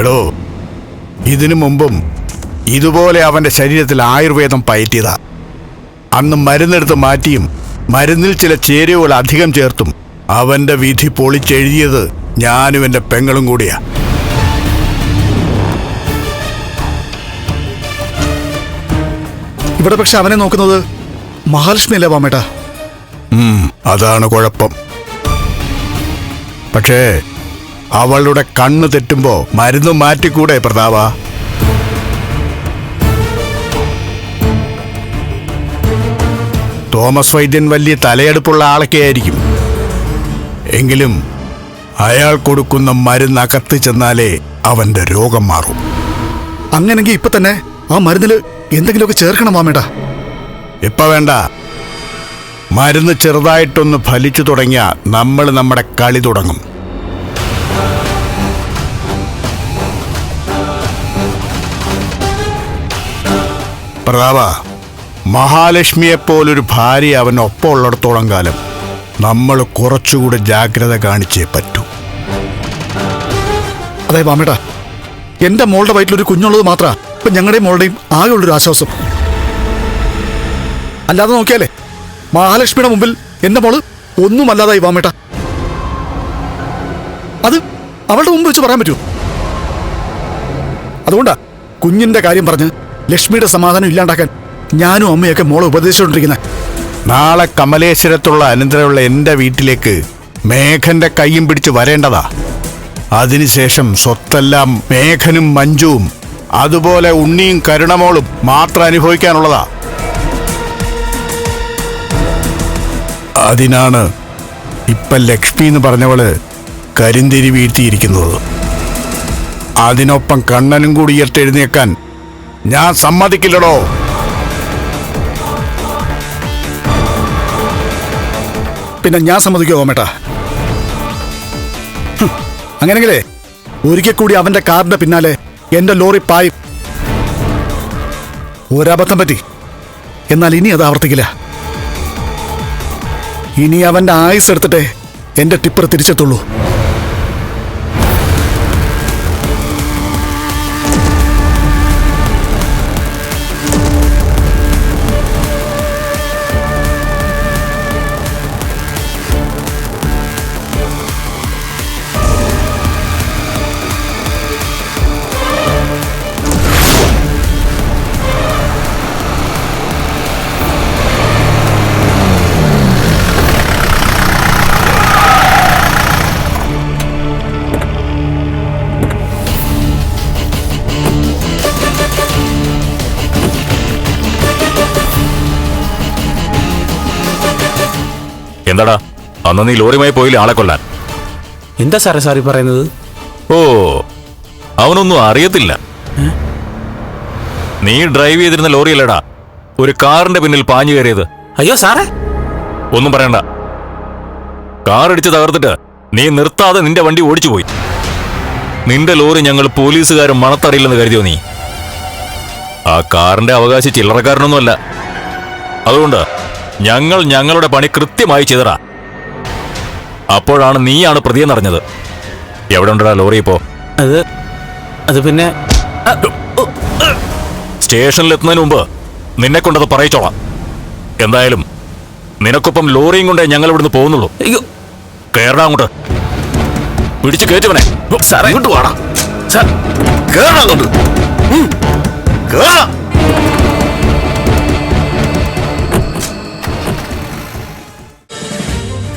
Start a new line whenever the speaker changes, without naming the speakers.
എടോ ഇതിനു മുമ്പും ഇതുപോലെ അവന്റെ ശരീരത്തിൽ ആയുർവേദം പയറ്റിയതാ. അന്ന് മരുന്നെടുത്ത് മാറ്റിയും മരുന്നിൽ ചില ചേരുവകൾ അധികം ചേർത്തും അവന്റെ വിധി പൊളിച്ചെഴുതിയത് ഞാനും എന്റെ പെങ്ങളും കൂടിയാ.
ഇവിടെ പക്ഷെ അവനെ നോക്കുന്നത് മഹാലക്ഷ്മി അല്ലേ വാമേട്ടാ
അതാണ് കുഴപ്പം. പക്ഷേ അവളുടെ കണ്ണ് തെറ്റുമ്പോ മരുന്ന് മാറ്റിക്കൂടെ പ്രതാപ? തോമസ് വൈദ്യൻ വലിയ തലയെടുപ്പുള്ള ആളൊക്കെ ആയിരിക്കും. എങ്കിലും അയാൾ കൊടുക്കുന്ന മരുന്ന് അകത്ത് ചെന്നാലേ അവന്റെ രോഗം മാറും.
അങ്ങനെങ്കിൽ ഇപ്പൊ തന്നെ ആ മരുന്നിൽ എന്തെങ്കിലുമൊക്കെ ചേർക്കണം മാമേടാ.
ഇപ്പൊ വേണ്ട. മരുന്ന് ചെറുതായിട്ടൊന്ന് ഫലിച്ചു തുടങ്ങിയ നമ്മൾ നമ്മുടെ കളി തുടങ്ങും. പ്രതാപ മഹാലക്ഷ്മിയെപ്പോലൊരു ഭാര്യ അവൻ ഒപ്പം ഉള്ളിടത്തോളം കാലം നമ്മൾ കുറച്ചുകൂടെ ജാഗ്രത കാണിച്ചേ പറ്റൂ.
അതെ മാമേട്ടാ. എന്റെ മോളുടെ വയറ്റിലൊരു കുഞ്ഞുള്ളത് മാത്രമാണ് ഇപ്പൊ ഞങ്ങളുടെയും മോളുടെയും ആകെയുള്ളൊരു ആശ്വാസം. അല്ലാതെ നോക്കിയാലേ മഹാലക്ഷ്മിയുടെ മുമ്പിൽ എന്റെ മോൾ ഒന്നുമല്ലാതായി വാമേട്ട അത് അവളുടെ മുമ്പ് വെച്ച് പറയാൻ പറ്റൂ അതുകൊണ്ടാ കുഞ്ഞിന്റെ കാര്യം പറഞ്ഞ് ലക്ഷ്മിയുടെ സമാധാനം ഇല്ലാണ്ടാക്കാൻ ഞാനും അമ്മയൊക്കെ മോളെ ഉപദേശിച്ചുകൊണ്ടിരിക്കുന്നത്
നാളെ കമലേശ്വരത്തുള്ള അനന്തരമുള്ള എന്റെ വീട്ടിലേക്ക് മേഘന്റെ കൈയും പിടിച്ച് വരേണ്ടതാ. അതിനുശേഷം സ്വത്തെല്ലാം മേഘനും മഞ്ജുവും അതുപോലെ ഉണ്ണിയും കരുണമോളും മാത്രം അനുഭവിക്കാനുള്ളതാ. അതിനാണ് ഇപ്പൊ ലക്ഷ്മി എന്ന് പറഞ്ഞവൾ കരിന്തിരി വീഴ്ത്തിയിരിക്കുന്നത്. അതിനൊപ്പം കണ്ണനും കൂടി ഉയർത്തെഴുന്നേക്കാൻ ഞാൻ സമ്മതിക്കില്ലടോ.
പിന്നെ ഞാൻ സമ്മതിക്കോ ഓമേട്ടാ അങ്ങനെങ്കിലേ ഒരിക്കൽ കൂടി അവന്റെ കാറിന്റെ പിന്നാലെ എന്റെ ലോറി പായി. ഒരബദ്ധം പറ്റി. എന്നാൽ ഇനി അത് ആവർത്തിക്കില്ല. ഇനി അവന്റെ ആയുസ് എടുത്തിട്ടേ എന്റെ ടിപ്പർ തിരിച്ചെത്തുള്ളൂ.
എന്താടാ? അന്ന് നീ ലോറിയുമായി പോയില്ലേ ആളെ കൊല്ലാൻ.
എന്താ സാറേ സാറി പറയുന്നത്?
ഓ അവനൊന്നും അറിയത്തില്ല. നീ ഡ്രൈവ് ചെയ്തിരുന്ന ലോറിയല്ലേടാ. ഒരു കാറിന്റെ പിന്നിൽ പാഞ്ഞു കയറിയത്.
അയ്യോ സാറേ.
ഒന്നും പറയണ്ട. കാർ അടിച്ച് തകർത്തിട്ട് നീ നിർത്താതെ നിന്റെ വണ്ടി ഓടിച്ചു പോയി നിന്റെ ലോറി ഞങ്ങൾ പോലീസുകാരും മണത്തറിയില്ലെന്ന് കരുതിയോ നീ? ആ കാറിന്റെ അവകാശി ചില്ലറക്കാരനൊന്നുമല്ല. അതുകൊണ്ട് ഞങ്ങൾ ഞങ്ങളുടെ പണി കൃത്യമായി ചെയ്തറ അപ്പോഴാണ് നീയാണ് പ്രതിയെന്നറിഞ്ഞത് എവിടെ ഉണ്ടടാ ലോറി ഇപ്പോ?
അത് അത് പിന്നെ
സ്റ്റേഷനിലെത്തുന്നതിന് മുമ്പ് നിന്നെ കൊണ്ടത് പറയിച്ചോളാം. എന്തായാലും നിനക്കൊപ്പം ലോറിയും കൊണ്ടേ ഞങ്ങൾ ഇവിടുന്ന് പോകുന്നുള്ളൂ.
അയ്യോ.
കേറടാ അങ്ങോട്ട്. പിടിച്ചു കയറ്റുവനെ
സാറേ.
ഇങ്ങോട്ട് വാടാ. സാർ, കേരള അങ്ങോട്ട്. കേറാ.